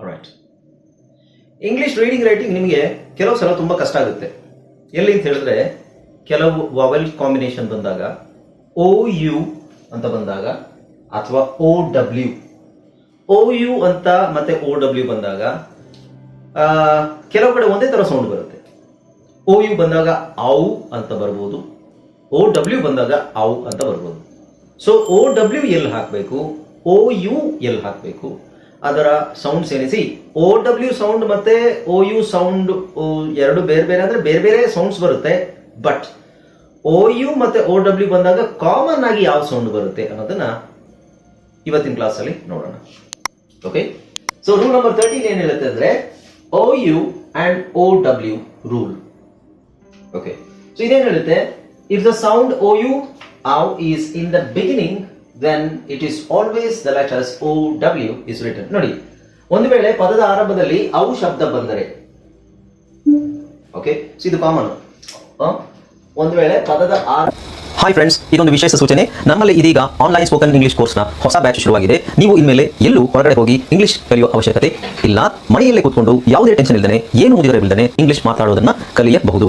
Right English reading writing ನಿಮಗೆ ಕೆಲವು ಸಲ ತುಂಬ ಕಷ್ಟ ಆಗುತ್ತೆ. ಎಲ್ಲಿ ಅಂತ ಹೇಳಿದ್ರೆ, ಕೆಲವು ವಾವೆಲ್ ಕಾಂಬಿನೇಷನ್ ಬಂದಾಗ ಓ ಯು ಅಂತ ಬಂದಾಗ, ಅಥವಾ ಓ ಡಬ್ಲ್ಯೂ ಓ ಯು ಅಂತ ಮತ್ತೆ ಓ ಡಬ್ಲ್ಯೂ ಬಂದಾಗ ಕೆಲವು ಕಡೆ ಒಂದೇ ಥರ ಸೌಂಡ್ ಬರುತ್ತೆ. ಓ ಯು ಬಂದಾಗ ಔ ಅಂತ ಬರ್ಬೋದು. ಓ ಡಬ್ಲ್ಯೂ ಬಂದಾಗ ಔ ಅಂತ ಬರ್ಬೋದು. ಸೊ ಓ ಡಬ್ಲ್ಯೂ ಎಲ್ಲಿ ಹಾಕಬೇಕು? ಓ ಯು ಎಲ್ಲಿ ಹಾಕಬೇಕು? ಅದರ ಸೌಂಡ್ಸ್ ಸೇರಿಸಿ ಓ ಡಬ್ಲ್ಯೂ ಸೌಂಡ್ ಮತ್ತೆ ಓ ಯು ಸೌಂಡ್ ಎರಡು ಬೇರೆ ಬೇರೆ ಅಂದ್ರೆ ಬೇರೆ ಬೇರೆ ಸೌಂಡ್ಸ್ ಬರುತ್ತೆ ಬಟ್ ಓ ಯು ಮತ್ತೆ ಓ ಡಬ್ಲ್ಯೂ ಬಂದಾಗ ಕಾಮನ್ ಆಗಿ ಯಾವ ಸೌಂಡ್ ಬರುತ್ತೆ ಅನ್ನೋದನ್ನ ಇವತ್ತಿನ ಕ್ಲಾಸಲ್ಲಿ ನೋಡೋಣ. Okay so rule number thirteen ಏನ್ ಹೇಳುತ್ತೆ ಅಂದ್ರೆ O U and O W rule okay so ಇದೇನು ಹೇಳುತ್ತೆ? If the sound O U ow is in the beginning then it is always the letters O W is written ನೋಡಿ, ಒಂದು ವೇಳೆ ಪದದ ಆರಂಭದಲ್ಲಿ ಔ ಶಬ್ದ ಬಂದರೆ ಓಕೆ ಸೊ ಇದು ಕಾಮನ್ ಒಂದು ವೇಳೆ ಪದದ ಆರ ಹಾಯ್ ಫ್ರೆಂಡ್ಸ್ ಇದೊಂದು ವಿಶೇಷ ಸೂಚನೆ. ನಮ್ಮಲ್ಲಿ ಇದೀಗ ಆನ್ಲೈನ್ ಸ್ಪೋಕನ್ ಇಂಗ್ಲಿಷ್ ಕೋರ್ಸ್ನ ಹೊಸ ಬ್ಯಾಚ್ ಶುರುವಾಗಿದೆ. ನೀವು ಇನ್ಮೇಲೆ ಎಲ್ಲೂ ಹೊರಗಡೆ ಹೋಗಿ ಇಂಗ್ಲಿಷ್ ಕಲಿಯುವ ಅವಶ್ಯಕತೆ ಇಲ್ಲ. ಮನೆಯಲ್ಲೇ ಕೂತ್ಕೊಂಡು ಯಾವುದೇ ಟೆನ್ಷನ್ ಇಲ್ಲದೆ ಏನು ಓದಿರಲಿಲ್ಲದೆ ಇಂಗ್ಲಿಷ್ ಮಾತಾಡೋದನ್ನ ಕಲಿಯಬಹುದು.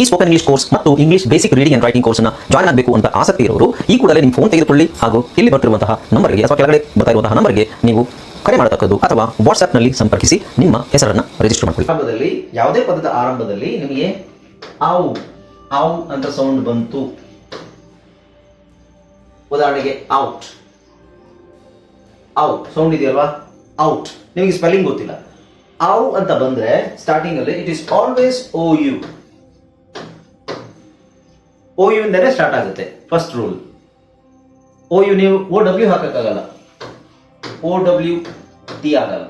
ಈ ಸ್ಪೋಕನ್ ಇಂಗ್ಲಿಷ್ ಕೋರ್ಸ್ ಮತ್ತು English basic reading and writing ಕೋರ್ಸ್ನ ಜಾಯಿನ್ ಆಗಬೇಕು ಅಂತ ಆಸಕ್ತಿ ಇರೋರು, ಈ ಕೂಡಲೇ ನಿಮ್ಮ ಫೋನ್ ತೆಗೆದುಕೊಳ್ಳಿ ಹಾಗೂ ಇಲ್ಲಿ ಬರ್ತಿರುವಂತಹ ನಂಬರ್ಗೆ ಅಥವಾ ಕೆಳಗಡೆ ಬರ್ತಾ ನಂಬರ್ಗೆ ನೀವು ಕರೆ ಮಾಡತಕ್ಕದ್ದು ಅಥವಾ ವಾಟ್ಸ್ಆಪ್ನಲ್ಲಿ ಸಂಪರ್ಕಿಸಿ ನಿಮ್ಮ ಹೆಸರನ್ನು ರಿಜಿಸ್ಟರ್ ಮಾಡಿಕೊಳ್ಳಿ. ಆರಂಭದಲ್ಲಿ, ಯಾವುದೇ ಪದದ ಆರಂಭದಲ್ಲಿ ನಿಮಗೆ ಆವು ಆವು ಅಂತ ಸೌಂಡ್ ಬಂತು. ಉದಾಹರಣೆಗೆ ಔಟ್ ಔಟ್ ಸೌಂಡ್ ಇದೆಯಲ್ವಾ? ಔಟ್ ನಿಮಗೆ ಸ್ಪೆಲ್ಲಿಂಗ್ ಗೊತ್ತಿಲ್ಲ. ಔ ಅಂತ ಬಂದ್ರೆ ಸ್ಟಾರ್ಟಿಂಗ್ ಅಲ್ಲಿ it is always O U O U ಇಂದಲೇ ಸ್ಟಾರ್ಟ್ ಆಗುತ್ತೆ. ಫಸ್ಟ್ ರೂಲ್ ಓ ಯು ನೀವು ಓ ಡಬ್ಲ್ಯೂ ಹಾಕಕ್ಕಾಗಲ್ಲ. ಓ ಡಬ್ಲ್ಯೂ ಟಿ ಆಗಲ್ಲ.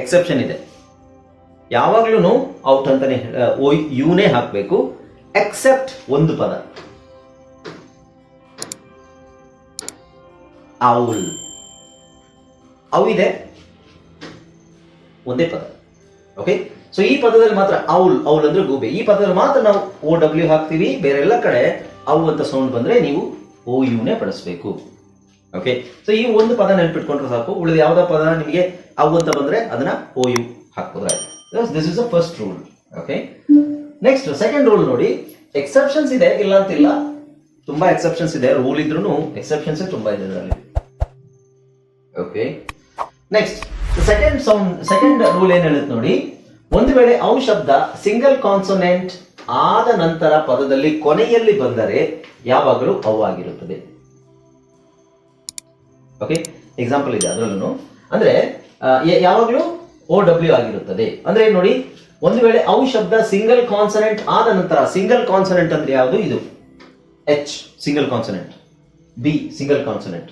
ಎಕ್ಸೆಪ್ಷನ್ ಇದೆ. ಯಾವಾಗ್ಲೂ ಔಟ್ ಅಂತಾನೆ ಓ ಯುನೇ ಹಾಕಬೇಕು. ಎಕ್ಸೆಪ್ಟ್ ಒಂದು ಪದ. ಔಲ್ ಅವು ಇದೆ. ಒಂದೇ ಪದ. ಓಕೆ ಸೊ ಈ ಪದದಲ್ಲಿ ಮಾತ್ರ ಔಲ್ ಔಲ್ ಅಂದ್ರೆ ಗೂಬೆ. ಈ ಪದದಲ್ಲಿ ಮಾತ್ರ ನಾವು ಓ ಡಬ್ಲ್ಯೂ ಹಾಕ್ತೀವಿ. ಬೇರೆ ಎಲ್ಲ ಕಡೆ ಅವು ಅಂತ ಸೌಂಡ್ ಬಂದ್ರೆ ನೀವು ಓ ಯುನೇ ಬಳಸಬೇಕು ಓಕೆ ಸೊ ಈ ಒಂದು ಪದ ನೆನ್ಪಿಟ್ಕೊಂಡ್ರೆ ಸಾಕು. ಉಳಿದ ಯಾವ್ದೋ ಪದ ನಿಮಗೆ ಅವು ಅಂತ ಬಂದ್ರೆ ಅದನ್ನ O U ಹಾಕ್ಬೋದಾಯ್ತು. This is a first rule okay next second rule ನೋಡಿ. ಎಕ್ಸೆಪ್ಷನ್ಸ್ ಇದೆ, ಇಲ್ಲ ಅಂತಿಲ್ಲ. ತುಂಬಾ ಎಕ್ಸೆಪ್ಷನ್ಸ್ ಇದೆ. ರೂಲ್ ಇದ್ರೂ ಎಕ್ಸೆಪ್ಷನ್ಸ್ ತುಂಬಾ ಇದೆ ಅದರಲ್ಲಿ okay next second sound second rule ಏನ್ ಹೇಳುತ್ತೆ ನೋಡಿ. ಒಂದು ವೇಳೆ ಔ ಶಬ್ದ ಸಿಂಗಲ್ ಕಾನ್ಸೊನೆಂಟ್ ಆದ ನಂತರ ಪದದಲ್ಲಿ ಕೊನೆಯಲ್ಲಿ ಬಂದರೆ ಯಾವಾಗಲೂ ಔ ಆಗಿರುತ್ತದೆ. ಓಕೆ ಎಕ್ಸಾಂಪಲ್ ಇದೆ ಅದರಲ್ಲೂ ಅಂದ್ರೆ ಯಾವಾಗಲೂ ಓ ಡಬ್ಲ್ಯೂ ಆಗಿರುತ್ತದೆ. ಅಂದ್ರೆ ನೋಡಿ? ಒಂದು ವೇಳೆ ಔ ಶಬ್ದ ಸಿಂಗಲ್ ಕಾನ್ಸನೆಂಟ್ ಆದ ನಂತರ ಸಿಂಗಲ್ ಕಾನ್ಸನೆಂಟ್ ಅಂದ್ರೆ ಯಾವುದು? ಇದು H single consonant B single consonant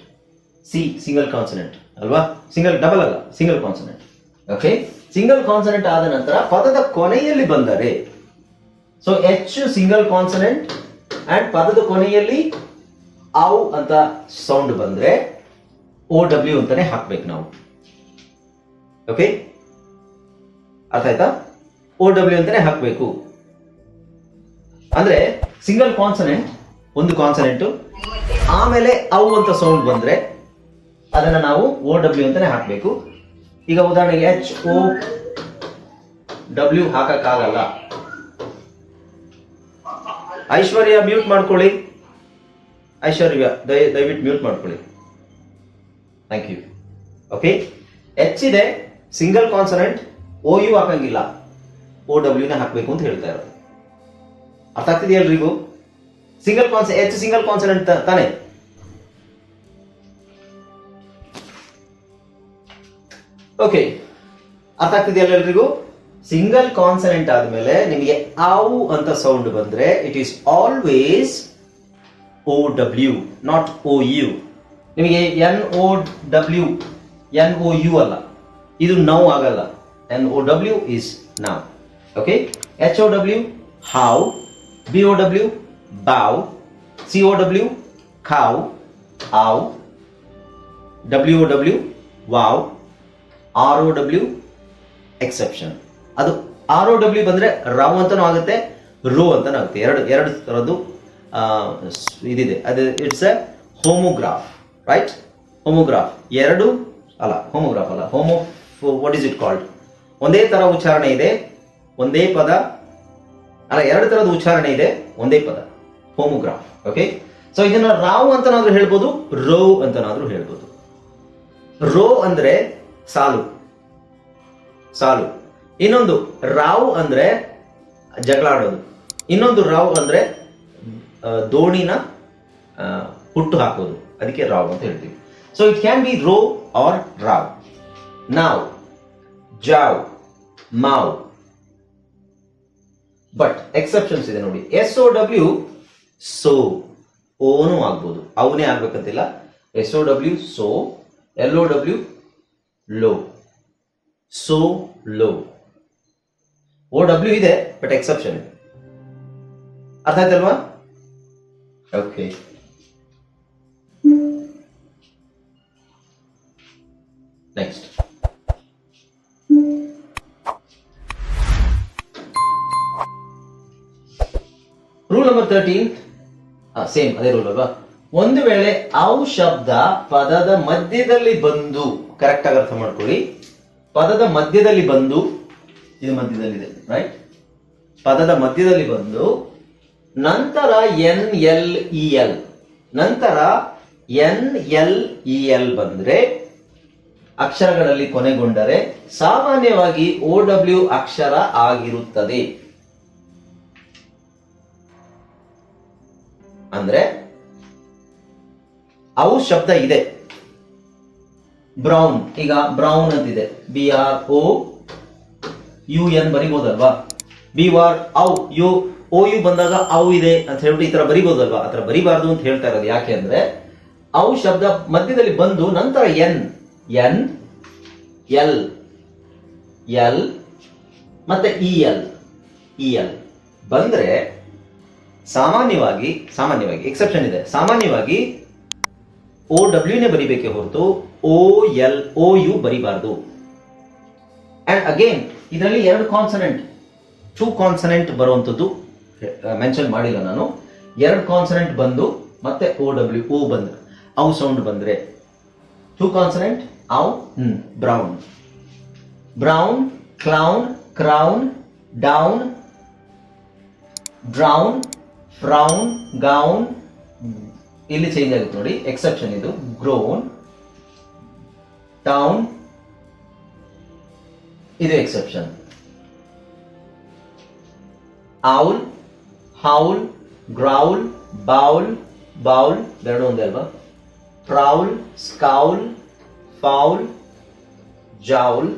C single consonant ಅಲ್ವಾ? ಸಿಂಗಲ್ ಡಬಲ್ ಅಲ್ಲ single consonant okay single consonant ಆದ ನಂತರ ಪದದ ಕೊನೆಯಲ್ಲಿ ಬಂದರೆ. So H single consonant and ಪದದ ಕೊನೆಯಲ್ಲಿ ಔ ಅಂತ ಸೌಂಡ್ ಬಂದ್ರೆ ಓ ಡಬ್ಲ್ಯೂ ಅಂತಾನೆ ಹಾಕ್ಬೇಕು ನಾವು. ಓಕೆ ಅರ್ಥ ಆಯ್ತಾ? ಓ ಡಬ್ಲ್ಯೂ ಅಂತಾನೆ ಹಾಕ್ಬೇಕು. ಅಂದ್ರೆ ಸಿಂಗಲ್ ಕಾನ್ಸನೆಂಟ್ ಒಂದು ಕಾನ್ಸನೆಂಟ್ ಆಮೇಲೆ ಔ ಅಂತ ಸೌಂಡ್ ಬಂದ್ರೆ ಅದನ್ನ ನಾವು ಓ ಡಬ್ಲ್ಯೂ ಅಂತಾನೆ ಹಾಕ್ಬೇಕು. ಈಗ ಉದಾಹರಣೆಗೆ ಎಚ್ ಓ ಡಬ್ಲ್ಯೂ ಹಾಕಕ್ಕಾಗಲ್ಲ. ಐಶ್ವರ್ಯ ಮ್ಯೂಟ್ ಮಾಡ್ಕೊಳ್ಳಿ. ಐಶ್ವರ್ಯ, ದಯ, ದಯವಿಟ್ಟು ಮ್ಯೂಟ್ ಮಾಡ್ಕೊಳ್ಳಿ. ಥ್ಯಾಂಕ್ ಯು ಓಕೆ ಎಚ್ ಇದೆ ಸಿಂಗಲ್ ಕಾನ್ಸನೆಂಟ್ ಓ ಯು ಹಾಕಂಗಿಲ್ಲ. ಓ ಡಬ್ಲ್ಯೂನ ಹಾಕಬೇಕು ಅಂತ ಹೇಳ್ತಾ ಇರೋದು. ಅರ್ಥ ಆಗ್ತಿದೆಯಲ್ರಿಗೂ ಸಿಂಗಲ್ ಕಾನ್ಸ ಎಚ್ ಸಿಂಗಲ್ ಕಾನ್ಸನೆಂಟ್ ತಾನೆ? ಓಕೆ ಅರ್ಥ ಆಗ್ತಿದೆಯಲ್ಲ ಎಲ್ರಿಗೂ? ಸಿಂಗಲ್ ಕಾನ್ಸನೆಂಟ್ ಆದ್ಮೇಲೆ ನಿಮಗೆ ಆವು ಅಂತ ಸೌಂಡ್ ಬಂದ್ರೆ it is always O W not O U ನಿಮಗೆ N O W N O U ಅಲ್ಲ. ಇದು ನೌ ಆಗಲ್ಲ. N O W is now okay H O W how B O W bow C O W cow ow W O W wow. R O W exception ಅದು R O W ಬಂದರೆ row ಅಂತನೂ ಆಗುತ್ತೆ, rho ಅಂತಲೂ ಆಗುತ್ತೆ. ಎರಡು ಎರಡು ಥರದ್ದು ಇದಿದೆ. ಅದು it's a homograph right homograph ಎರಡು, ಅಲ್ಲ ಹೋಮೋಗ್ರಾಫ್ ಅಲ್ಲ. Homo what is it called ಒಂದೇ ಥರ ಉಚ್ಚಾರಣೆ ಇದೆ, ಒಂದೇ ಪದ, ಅಲ್ಲ, ಎರಡು ಥರದ ಉಚ್ಚಾರಣೆ ಇದೆ, ಒಂದೇ ಪದ. ಹೋಮೋಗ್ರಾಫ್ ಓಕೆ ಸೊ ಇದನ್ನ ರಾವ್ ಅಂತನಾದ್ರೂ ಹೇಳ್ಬೋದು, ರೋ ಅಂತನಾದ್ರೂ ಹೇಳ್ಬೋದು. ರೋ ಅಂದ್ರೆ ಸಾಲು. ಸಾಲು. ಇನ್ನೊಂದು ರಾವ್ ಅಂದ್ರೆ ಜಗಳ ಆಡೋದು. ಇನ್ನೊಂದು ರಾವ್ ಅಂದ್ರೆ ದೋಣಿನ ಹುಟ್ಟು ಹಾಕೋದು. ಅದಕ್ಕೆ ರಾವ್ ಅಂತ ಹೇಳ್ತೀವಿ. So it can be row or row. Now jaw, maw. But exceptions ಇದೆ ನೋಡಿ. S O W so, own ಆಗ್ಬೋದು. ಅವನೇ ಆಗ್ಬೇಕಂತಿಲ್ಲ. S O W so L O W low so low O W ಇದೆ ಬಟ್ ಎಕ್ಸೆಪ್ಷನ್ ಅರ್ಥ ಆಯ್ತಲ್ವಾ? Okay next rule number thirteen same ಅದೇ rule ಅಲ್ವಾ? ಒಂದು ವೇಳೆ ಔ ಶಬ್ದ ಪದದ ಮಧ್ಯದಲ್ಲಿ ಬಂದು ಕರೆಕ್ಟ್ ಆಗಿ ಅರ್ಥ ಮಾಡ್ಕೊಳ್ಳಿ. ಪದದ ಮಧ್ಯದಲ್ಲಿ ಬಂದು, ಇದು ಮಧ್ಯದಲ್ಲಿದೆ ರೈಟ್ ಪದದ ಮಧ್ಯದಲ್ಲಿ ಬಂದು, ನಂತರ ಎನ್ ಎಲ್ ಇ ಎಲ್, ನಂತರ ಎನ್ ಎಲ್ ಇ ಎಲ್ ಬಂದ್ರೆ, ಅಕ್ಷರಗಳಲ್ಲಿ ಕೊನೆಗೊಂಡರೆ ಸಾಮಾನ್ಯವಾಗಿ ಒ ಡಬ್ಲ್ಯೂ ಅಕ್ಷರ ಆಗಿರುತ್ತದೆ. ಅಂದ್ರೆ ಅವು ಶಬ್ದ ಇದೆ. ಬ್ರೌನ್ ಈಗ ಬ್ರೌನ್ ಅಂತಿದೆ. B R O U N ಬರಿಬೋದಲ್ವಾ? B R ಔ ಯು ಓ ಯು ಬಂದಾಗ ಔ ಇದೆ ಅಂತ ಹೇಳ್ಬಿಟ್ಟು ಈ ತರ ಬರಿಬೋದಲ್ವಾ? ಆತರ ತರ ಬರಿಬಾರ್ದು ಅಂತ ಹೇಳ್ತಾ ಇರೋದು ಯಾಕೆ ಅಂದ್ರೆ ಔ ಶಬ್ದ ಮಧ್ಯದಲ್ಲಿ ಬಂದು ನಂತರ ಎನ್ ಎನ್ ಎಲ್ ಎಲ್ ಮತ್ತೆ ಇ ಎಲ್ ಇ ಎಲ್ ಬಂದ್ರೆ ಸಾಮಾನ್ಯವಾಗಿ ಸಾಮಾನ್ಯವಾಗಿ ಎಕ್ಸೆಪ್ಷನ್ ಇದೆ. ಸಾಮಾನ್ಯವಾಗಿ ಓ ಡಬ್ಲ್ಯೂನೇ ಬರಿಬೇಕೆ ಹೊರತು ಓ ಎಲ್ ಓ ಯು ಬರಿಬಾರ್ದು. ಅಂಡ್ ಅಗೇನ್ ಇದರಲ್ಲಿ ಎರಡು ಕಾನ್ಸನೆಂಟ್ ಟೂ ಕಾನ್ಸನೆಂಟ್ ಬರುವಂಥದ್ದು ಮೆನ್ಷನ್ ಮಾಡಿಲ್ಲ ನಾನು. ಎರಡು ಕಾನ್ಸನೆಂಟ್ ಬಂದು, ಮತ್ತೆ ಓ ಡಬ್ಲ್ಯೂ ಓ ಬಂದ್ರೆ ಅವು ಸೌಂಡ್ ಬಂದರೆ. ಟೂ ಕಾನ್ಸನೆಂಟ್ ಔ brown brown clown crown down drown frown gown ಇಲ್ಲಿ ಚೇಂಜ್ ಆಗುತ್ತೆ ನೋಡಿ ಎಕ್ಸೆಪ್ಷನ್ ಇದು ಗ್ರೋನ್ ಟೌನ್ ಇದು exception owl howl growl bowl bowl ಎರಡು ಒಂದೇ ಅಲ್ವಾ prowl scowl foul jowl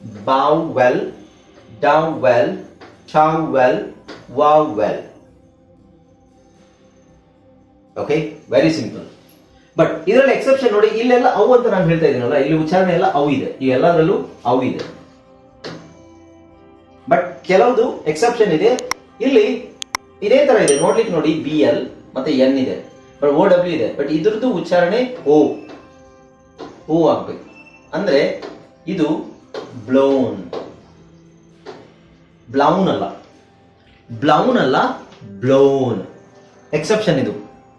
bow well, down well, town well, wow well. Okay very simple but ಇದರಲ್ಲಿ exception ನೋಡಿ, ಇಲ್ಲೆಲ್ಲ ಅವು ಅಂತ ನಾನು ಹೇಳ್ತಾ ಇದ್ದೀನಲ್ಲ, ಇಲ್ಲಿ ಉಚ್ಚಾರಣೆ ಎಲ್ಲ ಅವು ಇದೆ. ಈ ಎಲ್ಲದರಲ್ಲೂ ಅವು ಇದೆ. ಬಟ್ ಕೆಲವೊಂದು ಎಕ್ಸೆಪ್ಷನ್ ಇದೆ. ಇಲ್ಲಿ ಇದೇ ತರ ಇದೆ. ನೋಡ್ಲಿಕ್ಕೆ ನೋಡಿ ಬಿ ಎಲ್ ಮತ್ತೆ ಎನ್ ಇದೆ. ಬಟ್ ಓ ಡಬ್ಲ್ಯೂ ಇದೆ. ಬಟ್ ಇದ್ರದ್ದು ಉಚ್ಚಾರಣೆ ಓ ಓ ಆಗ್ಬೇಕು. ಅಂದ್ರೆ ಇದು ಬ್ಲೌನ್ ಬ್ಲೌನ್ ಅಲ್ಲ. ಬ್ಲೌನ್ ಅಲ್ಲ ಬ್ಲೌನ್ ಎಕ್ಸೆಪ್ಷನ್ ಇದು.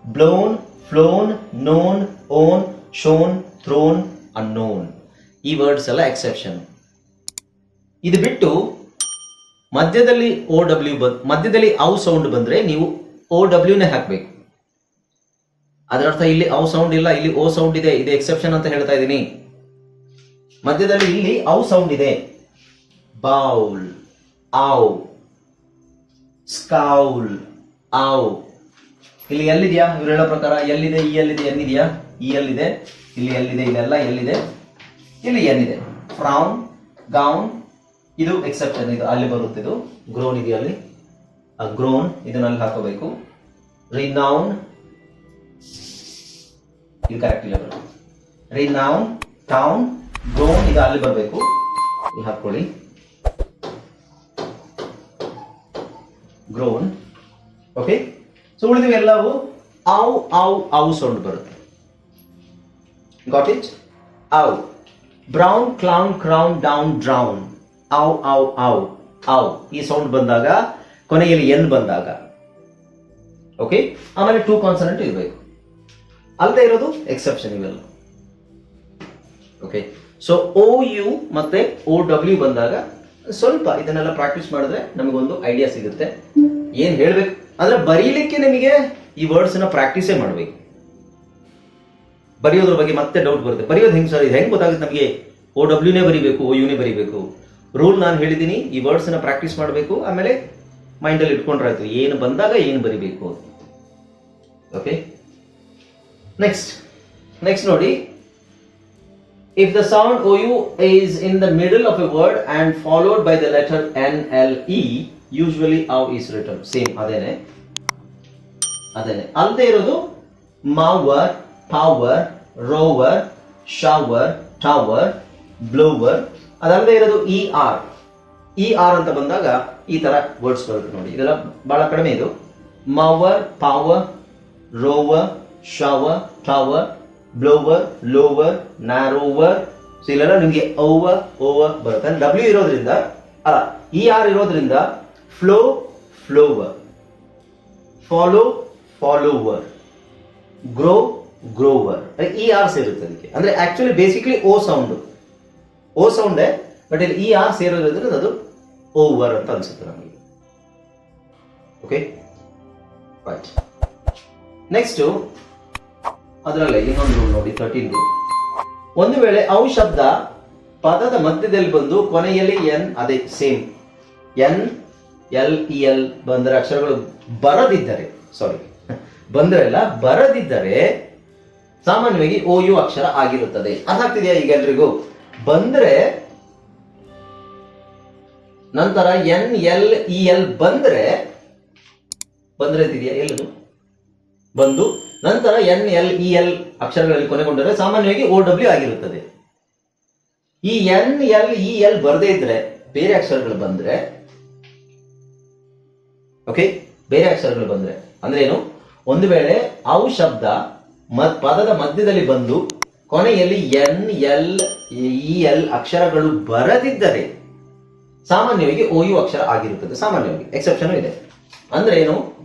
Blown flown known own shown thrown unknown ಈ ವರ್ಡ್ಸ್ ಎಲ್ಲ ಎಕ್ಸೆಪ್ಷನ್ ಇದು ಬಿಟ್ಟು ಮಧ್ಯದಲ್ಲಿ ಓ ಡಬ್ಲ್ಯೂ ಬ ಮಧ್ಯದಲ್ಲಿ ಔ ಸೌಂಡ್ ಬಂದರೆ ನೀವು ಓ ಡಬ್ಲ್ಯೂನೇ ಹಾಕಬೇಕು. ಅದರ ಅರ್ಥ ಇಲ್ಲಿ ಔ ಸೌಂಡ್ ಇಲ್ಲ, ಇಲ್ಲಿ ಓ ಸೌಂಡ್ ಇದೆ, ಇದು ಎಕ್ಸೆಪ್ಷನ್ ಅಂತ ಹೇಳ್ತಾ ಇದ್ದೀನಿ. ಮಧ್ಯದಲ್ಲಿ ಇಲ್ಲಿ ಔ ಸೌಂಡ್ ಇದೆ. ಬೌಲ್ ಔ ಸ್ಕೌಲ್ ಔ ಇಲ್ಲಿ ಎಲ್ಲಿದೆಯಾ? ಇವ್ರು ಹೇಳೋ ಪ್ರಕಾರ ಎಲ್ಲಿದೆ, ಈ ಎಲ್ಲಿದೆ, ಎನ್ನಿದೆಯಾ? ಈ ಎಲ್ಲಿದೆ, ಇಲ್ಲಿ ಎಲ್ಲಿದೆ, ಇಲ್ಲೆಲ್ಲ ಎಲ್ಲಿದೆ, ಇಲ್ಲಿ ಏನಿದೆ ಫ್ರೌನ್ ಗೌನ್ ಇದು ಎಕ್ಸೆಪ್ಷನ್ ಇದು ಅಲ್ಲಿ ಬರುತ್ತೆ ಇದು. ಗ್ರೋನ್ ಇದೆಯಾ ಅಲ್ಲಿ? ಗ್ರೋನ್ ಇದನ್ನಲ್ಲಿ ಹಾಕೋಬೇಕು. ರಿನೌನ್, ಇದು ಕರೆಕ್ಟ್ ಇಲ್ಲ ಬರುತ್ತೆ ರಿನೌನ್ ಟೌನ್ ಗ್ರೋನ್ ಇದು ಅಲ್ಲಿ ಬರಬೇಕು. ಇಲ್ಲಿ ಹಾಕೊಳ್ಳಿ. ಗ್ರೋನ್ ಓಕೆ ಸೊ ಉಳಿದಿವೆ ಎಲ್ಲವೂ ಔ ಔ ಔ ಸೌಂಡ್ ಬರುತ್ತೆ. ಗಾಟ್ ಇಟ್ ಔ brown clown crown down drown ಔ ಔ ಔ ಔ ಈ ಸೌಂಡ್ ಬಂದಾಗ, ಕೊನೆಯಲ್ಲಿ ಎನ್ ಬಂದಾಗ. ಓಕೆ ಆಮೇಲೆ ಟೂ ಕಾನ್ಸನೆಂಟ್ ಇರಬೇಕು. ಅಲ್ಲದೆ ಇರೋದು ಎಕ್ಸೆಪ್ಷನ್ ಇವೆಲ್ಲ. ಓಕೆ ಸೊ ಓ ಯು ಮತ್ತೆ ಓ ಡಬ್ಲ್ಯೂ ಬಂದಾಗ ಸ್ವಲ್ಪ ಇದನ್ನೆಲ್ಲ ಪ್ರಾಕ್ಟೀಸ್ ಮಾಡಿದ್ರೆ ನಮಗೊಂದು ಐಡಿಯಾ ಸಿಗುತ್ತೆ. ಏನ್ ಹೇಳ್ಬೇಕು? ಅಂದ್ರೆ ಬರೀಲಿಕ್ಕೆ ನಿಮಗೆ ಈ ವರ್ಡ್ಸ್ನ ಪ್ರಾಕ್ಟೀಸೇ ಮಾಡ್ಬೇಕು. ಬರೆಯೋದ್ರ ಬಗ್ಗೆ ಮತ್ತೆ ಡೌಟ್ ಬರುತ್ತೆ. ಬರೆಯೋದು ಹೆಂಗ್ ಸರ್? ಇದು ಹೆಂಗ್ ಗೊತ್ತಾಗುತ್ತೆ ನಮಗೆ? ಓ ಡಬ್ಲ್ಯೂನೇ ಬರಿಬೇಕು ಓ ಯುನೇ ಬರಿಬೇಕು. ರೂಲ್ ನಾನು ಹೇಳಿದ್ದೀನಿ ಈ ವರ್ಡ್ಸ್ನ ಪ್ರಾಕ್ಟೀಸ್ ಮಾಡಬೇಕು ಆಮೇಲೆ ಮೈಂಡಲ್ಲಿ ಇಟ್ಕೊಂಡ್ರಾಯ್ತು. ಏನು ಬಂದಾಗ ಏನು ಬರಿಬೇಕು ಓಕೆ ನೆಕ್ಸ್ಟ್ ನೆಕ್ಸ್ಟ್ ನೋಡಿ. If the sound O U is in the middle of a word and followed by the letter N L NLE, usually ow is return same ಅದೇನೆ. ಅದೇನೆ. ಅಲ್ಲದೆ ಇರೋದು mower, power, rower, shower, tower, blower. ಅದಲ್ಲದೆ ಇರೋದು E R E R ಅಂತ ಬಂದಾಗ ಈ ತರ ವರ್ಡ್ಸ್ ಬರುತ್ತೆ ನೋಡಿ. ಇದೆಲ್ಲ ಬಹಳ ಕಡಿಮೆ ಇದು. Mower, power, rower, shower, tower, blower, lower, narrower. So ಇಲ್ಲೆಲ್ಲ ನಿಮಗೆ ಓವರ್ ಓವರ್ ಬರುತ್ತೆ. ಡಬ್ಲ್ಯೂ ಇರೋದ್ರಿಂದ, ಅಲ್ಲ ಇ ಆರ್ ಇರೋದ್ರಿಂದ flow flower follow follower grow grower E R ಸೇರುತ್ತೆ ಅದಕ್ಕೆ. ಅಂದ್ರೆ actually basically O sound O ಸೌಂಡೇ but ಇಲ್ಲಿ ಇ ಆರ್ ಸೇರೋದ್ರಿಂದ ಅದು ಓವರ್ ಅಂತ ಅನ್ಸುತ್ತೆ ನಮಗೆ. ಓಕೆ ರೈಟ್ ನೆಕ್ಸ್ಟ್ ಅದರಲ್ಲೇ ಇನ್ನೊಂದು ರೂಲ್ ನೋಡಿ ತರ್ಟೀನ್ ಒಂದು ವೇಳೆ ಅವು ಶಬ್ದ ಪದದ ಮಧ್ಯದಲ್ಲಿ ಬಂದು ಕೊನೆಯಲ್ಲಿ ಎನ್ ಅದೇ same N L E L ಬಂದರೆ ಅಕ್ಷರಗಳು ಬರದಿದ್ದರೆ ಸಾರಿ ಬಂದ್ರೆಲ್ಲ ಬರದಿದ್ದರೆ ಸಾಮಾನ್ಯವಾಗಿ ಓ ಯು ಅಕ್ಷರ ಆಗಿರುತ್ತದೆ. ಅದಾಗ್ತಿದೆಯಾ ಈಗ ಎಲ್ರಿಗೂ? ಬಂದ್ರೆ ನಂತರ ಎನ್ ಎಲ್ ಇ ಎಲ್ ಬಂದ್ರೆ ಬಂದ್ರೆ ಅಂತಿದೆಯಾ ಎಲ್ಲದು? ಬಂದು ನಂತರ ಎನ್ ಎಲ್ ಇ ಎಲ್ ಅಕ್ಷರಗಳಲ್ಲಿ ಕೊನೆಗೊಂಡರೆ ಸಾಮಾನ್ಯವಾಗಿ ಓ ಡಬ್ಲ್ಯೂ ಆಗಿರುತ್ತದೆ. ಈ ಎನ್ ಎಲ್ ಇ ಎಲ್ ಬರದೇ ಇದ್ರೆ, ಬೇರೆ ಅಕ್ಷರಗಳು ಬಂದ್ರೆ ಓಕೆ ಬೇರೆ ಅಕ್ಷರಗಳು ಬಂದ್ರೆ. ಅಂದ್ರೆ ಏನು? ಒಂದು ವೇಳೆ ಅವು ಶಬ್ದ ಪದದ ಮಧ್ಯದಲ್ಲಿ ಬಂದು ಕೊನೆಯಲ್ಲಿ ಎನ್, ಎಲ್, ಇ ಎಲ್ ಅಕ್ಷರಗಳು ಬರದಿದ್ದರೆ ಸಾಮಾನ್ಯವಾಗಿ ಓ, ಯು ಅಕ್ಷರ ಆಗಿರುತ್ತದೆ. ಸಾಮಾನ್ಯವಾಗಿ. ಎಕ್ಸೆಪ್ಷನ್ ಇದೆ. ಅಂದ್ರೆ ಏನು?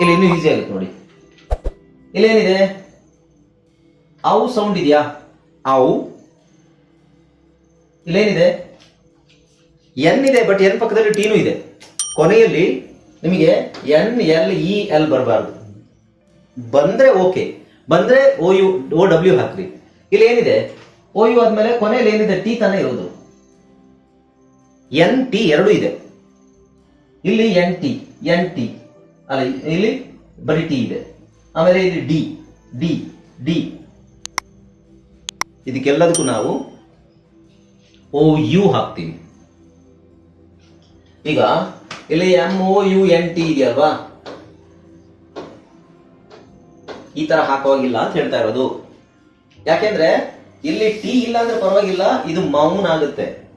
ಇಲ್ಲಿ ಇನ್ನೂ ಈಸಿ ಆಗುತ್ತೆ ನೋಡಿ. ಇಲ್ಲೇನಿದೆ? ಔ ಸೌಂಡ್ ಇದೆಯಾ? ಅವು ಇಲ್ಲೇನಿದೆ? ಎನ್ ಇದೆ ಬಟ್ ಎನ್ ಪಕ್ಕದಲ್ಲಿ ಟೀನು ಇದೆ. ಕೊನೆಯಲ್ಲಿ ನಿಮಗೆ ಎನ್ ಎಲ್ ಇ ಎಲ್ ಬರಬಾರ್ದು. ಬಂದ್ರೆ ಓಕೆ ಬಂದ್ರೆ ಓ ಯು ಓ ಡಬ್ಲ್ಯೂ ಹಾಕ್ರಿ. ಇಲ್ಲಿ ಏನಿದೆ? ಓ ಯು ಆದ್ಮೇಲೆ ಕೊನೆಯಲ್ಲಿ ಏನಿದೆ? ಟಿ ತಾನೇ ಇರೋದು. ಎನ್ ಟಿ ಎರಡು ಇದೆ. ಇಲ್ಲಿ ಎನ್ ಟಿ ಎನ್ ಟಿ ಅಲ್ಲ, ಇಲ್ಲಿ ಬರೀ ಟಿ ಇದೆ. ಆಮೇಲೆ ಇಲ್ಲಿ ಡಿ ಡಿ ಡಿ ಇದಕ್ಕೆಲ್ಲದಕ್ಕೂ ನಾವು ಓ, ಯು ಹಾಕ್ತೀವಿ ಈಗ, ಇಲ್ಲಿ M O U N T ಇದೆಯಲ್ವಾ? ಈ ತರ ಹಾಕುವಾಗಿಲ್ಲ ಅಂತ ಹೇಳ್ತಾ ಇರೋದು. ಯಾಕೆಂದ್ರೆ, ಇಲ್ಲಿ ಟಿ ಇಲ್ಲ ಅಂದ್ರೆ ಪರವಾಗಿಲ್ಲ, ಇದು ಮೌನ್ ಆಗುತ್ತೆ.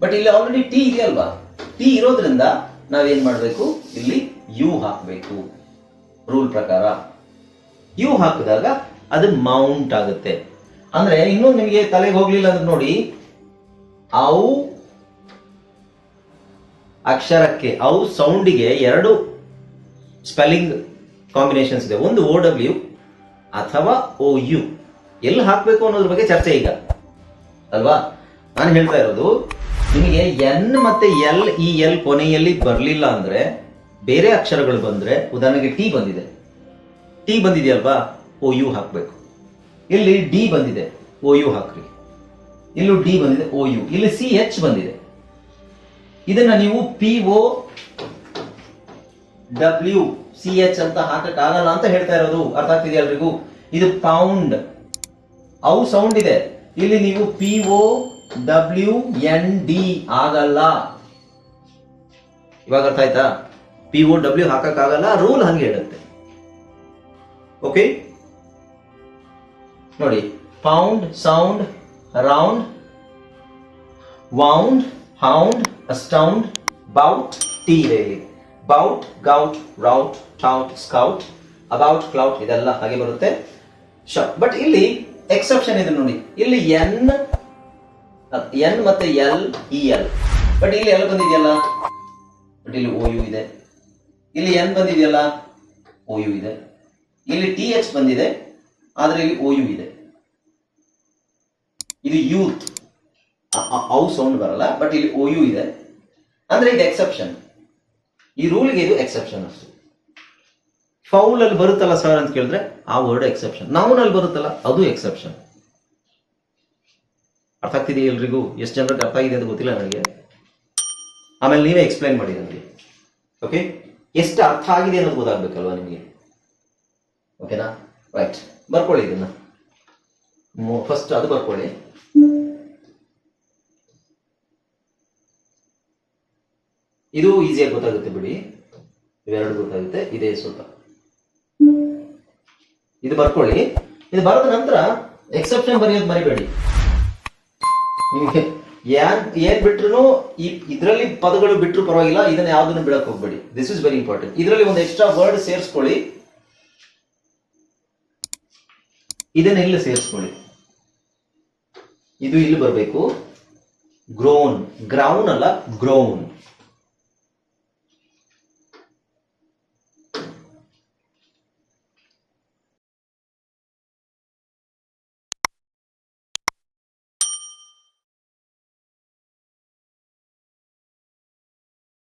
ಬಟ್ ಇಲ್ಲಿ ಆಲ್ರೆಡಿ ಟಿ ಇದೆಯಲ್ವಾ? ಟಿ ಇರೋದ್ರಿಂದ ನಾವೇನ್ ಮಾಡಬೇಕು? ಇಲ್ಲಿ ಯು ಹಾಕಬೇಕು. ರೂಲ್ ಪ್ರಕಾರ. ಯು ಹಾಕಿದಾಗ ಅದು ಮೌಂಟ್ ಆಗುತ್ತೆ. ಅಂದ್ರೆ ಇನ್ನೂ ನಿಮಗೆ ತಲೆಗೆ ಹೋಗ್ಲಿಲ್ಲ ಅಂದ್ರೆ ನೋಡಿ ಅವು ಅಕ್ಷರಕ್ಕೆ ಔ ಸೌಂಡಿಗೆ ಎರಡು ಸ್ಪೆಲ್ಲಿಂಗ್ ಕಾಂಬಿನೇಷನ್ಸ್ ಇದೆ. ಒಂದು ಓ ಡಬ್ಲ್ಯೂ ಅಥವಾ ಓ ಯು ಎಲ್ಲಿ ಹಾಕಬೇಕು ಅನ್ನೋದ್ರ ಬಗ್ಗೆ ಚರ್ಚೆ ಈಗ. ಅಲ್ವಾ? ನಾನು ಹೇಳ್ತಾ ಇರೋದು, ನಿಮಗೆ ಎನ್ ಮತ್ತೆ ಎಲ್ ಇ ಎಲ್ ಕೊನೆಯಲ್ಲಿ ಬರಲಿಲ್ಲ ಅಂದ್ರೆ, ಬೇರೆ ಅಕ್ಷರಗಳು ಬಂದ್ರೆ, ಉದಾಹರಣೆಗೆ ಟಿ ಬಂದಿದೆ. ಟಿ ಬಂದಿದೆಯಲ್ವಾ? ಓ ಯು ಹಾಕಬೇಕು. ಇಲ್ಲಿ ಡಿ ಬಂದಿದೆ. ಓ ಯು ಹಾಕ್ರಿ. ಇಲ್ಲೂ ಡಿ ಬಂದಿದೆ ಓ ಯು ಇಲ್ಲಿ ಸಿ ಎಚ್ ಬಂದಿದೆ. ಇದನ್ನ ನೀವು P O W C H ಅಂತ ಹಾಕಕ್ಕಾಗಲ್ಲ ಅಂತ ಹೇಳ್ತಾ ಇರೋದು. ಅರ್ಥ ಆಗ್ತಿದೆಯಾ ಎಲ್ರಿಗೂ? ಇದು ಪೌಂಡ್ ಅವು ಸೌಂಡ್ ಇದೆ. ಇಲ್ಲಿ ನೀವು P O W N D ಆಗಲ್ಲ. ಇವಾಗ ಅರ್ಥ ಆಯ್ತಾ? ಪಿ ಒ ಡಬ್ಲ್ಯೂ ಹಾಕಕ್ಕಾಗಲ್ಲ ರೂಲ್ ಹಂಗೆ ಹೇಳುತ್ತೆ. ಓಕೆ ನೋಡಿ pound sound round wound, hound, astound, bout, ಇಲ್ಲಿ bout gout rout tout scout about clout ಇದೆಲ್ಲ ಹಾಗೆ ಬರುತ್ತೆ. ಬಟ್ ಇಲ್ಲಿ ಎಕ್ಸೆಪ್ಷನ್ ಇದೆ ನೋಡಿ. ಇಲ್ಲಿ ಎನ್ ಎನ್ ಮತ್ತೆ ಎಲ್ ಇ ಎಲ್ ಬಟ್ ಇಲ್ಲಿ ಎಲ್ ಬಂದಿದೆಯಲ್ಲ? ಬಟ್ ಇಲ್ಲಿ ಓ ಯು ಇದೆ. ಇಲ್ಲಿ ಎನ್ ಬಂದಿದೆಯಲ್ಲ? ಓ ಯು ಇದೆ. ಇಲ್ಲಿ ಟಿ ಎಚ್ ಬಂದಿದೆ. ಆದರೆ ಇಲ್ಲಿ ಓ ಯು ಇದೆ. ಇದು ಯೂತ್ ಔ ಸೌಂಡ್ ಬರಲ್ಲ ಬಟ್ ಇಲ್ಲಿ ಓ, ಯು ಇದೆ. ಅಂದ್ರೆ ಇದು ಎಕ್ಸೆಪ್ಷನ್ ಈ ರೂಲ್ಗೆ ಇದು ಎಕ್ಸೆಪ್ಷನ್ ಅಷ್ಟು. ಫೌಲ್ ಅಲ್ಲಿ ಬರುತ್ತಲ್ಲ ಸರ್ ಅಂತ ಕೇಳಿದ್ರೆ ಆ ವರ್ಡ್ ಎಕ್ಸೆಪ್ಷನ್ ನೌನ್ ಅಲ್ಲಿ ಬರುತ್ತಲ್ಲ, ಅದು ಎಕ್ಸೆಪ್ಷನ್ ಅರ್ಥ ಆಗ್ತಿದೆಯಾ ಎಲ್ರಿಗೂ? ಎಷ್ಟು ಜನರಿಗೆ ಅರ್ಥ ಆಗಿದೆ ಅಂತ ಗೊತ್ತಿಲ್ಲ ನನಗೆ. ಆಮೇಲೆ ನೀವೇ ಎಕ್ಸ್ಪ್ಲೈನ್ ಮಾಡಿ ನನಗೆ. ಓಕೆ ಎಷ್ಟು ಅರ್ಥ ಆಗಿದೆ ಅನ್ನೋದು ಗೊತ್ತಾಗಬೇಕಲ್ವಾ ನಿಮಗೆ? ಓಕೆನಾ ರೈಟ್ ಬರ್ಕೊಳ್ಳಿ ಇದನ್ನ. ಫಸ್ಟ್ ಅದು ಬರ್ಕೊಳ್ಳಿ. ಇದು ಈಸಿಯಾಗಿ ಗೊತ್ತಾಗುತ್ತೆ ಬಿಡಿ. ಇವೆರಡು ಗೊತ್ತಾಗುತ್ತೆ, ಇದೇ ಸ್ವಲ್ಪ. ಇದು ಬರ್ಕೊಳ್ಳಿ. ಇದು ಬರೆದ ನಂತರ ಎಕ್ಸೆಪ್ಷನ್ ಬರೆಯೋದು ಮರಿಬೇಡಿ. ಏನ್ ಏನ್ ಬಿಟ್ರು ಈ, ಇದರಲ್ಲಿ ಪದಗಳು ಬಿಟ್ಟರು ಪರವಾಗಿಲ್ಲ, ಇದನ್ನ ಯಾವ್ದನ್ನು ಬಿಡಕ್ ಹೋಗ್ಬೇಡಿ. ದಿಸ್ ಇಸ್ ವೆರಿ ಇಂಪಾರ್ಟೆಂಟ್ ಇದರಲ್ಲಿ ಒಂದು ಎಕ್ಸ್ಟ್ರಾ ವರ್ಡ್ ಸೇರಿಸ್ಕೊಳ್ಳಿ. ಇದನ್ನ ಇಲ್ಲಿ ಸೇರಿಸ್ಕೊಳ್ಳಿ. ಇದು ಇಲ್ಲಿ ಬರಬೇಕು. ಗ್ರೋನ್ ಗ್ರೌನ್ ಅಲ್ಲ ಗ್ರೋನ್